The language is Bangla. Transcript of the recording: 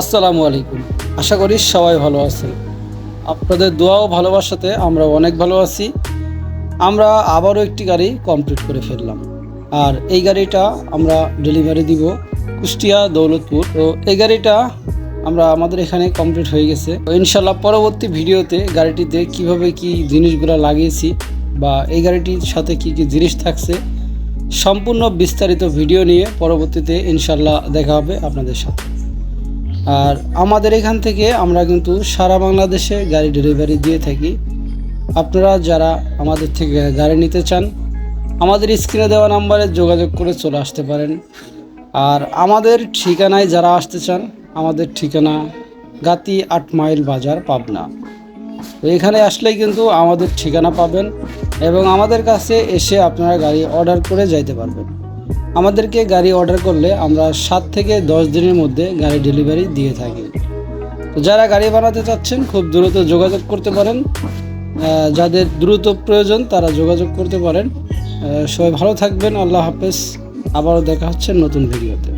আসসালামু আলাইকুম। আশা করি সবাই ভালো আছেন। আপনাদের দোয়া ও ভালোবাসাতে আমরা অনেক ভালো আছি। আমরা আবারও একটি গাড়ি কমপ্লিট করে ফেললাম। আর এই গাড়িটা আমরা ডেলিভারি দিব কুষ্টিয়া দৌলতপুর। তো এই গাড়িটা আমরা আমাদের এখানে কমপ্লিট হয়ে গেছে। ইনশাল্লাহ পরবর্তী ভিডিওতে গাড়িটিতে কীভাবে কি জিনিসগুলো লাগিয়েছি বা এই গাড়িটির সাথে কি কি জিনিস থাকছে, সম্পূর্ণ বিস্তারিত ভিডিও নিয়ে পরবর্তীতে ইনশাল্লাহ দেখা হবে আপনাদের সাথে। আর আমাদের এখান থেকে আমরা কিন্তু সারা বাংলাদেশে গাড়ি ডেলিভারি দিয়ে থাকি। আপনারা যারা আমাদের থেকে গাড়ি নিতে চান, আমাদের স্ক্রিনে দেওয়া নাম্বারে যোগাযোগ করে চলে আসতে পারেন। আর আমাদের ঠিকানায় যারা আসতে চান, আমাদের ঠিকানা গাতি আট মাইল বাজার, পাবনা। তো এখানে আসলেই কিন্তু আমাদের ঠিকানা পাবেন এবং আমাদের কাছে এসে আপনারা গাড়ি অর্ডার করে যাইতে পারবেন। আমাদেরকে গাড়ি অর্ডার করলে আমরা সাত থেকে দশ দিনের মধ্যে গাড়ি ডেলিভারি দিয়ে থাকি। তো যারা গাড়ি বানাতে চাচ্ছেন, খুব দ্রুত যোগাযোগ করতে পারেন। যাদের দ্রুত প্রয়োজন, তারা যোগাযোগ করতে পারেন। সবাই ভালো থাকবেন, আল্লাহ হাফেজ। আবারও দেখা হচ্ছে নতুন ভিডিওতে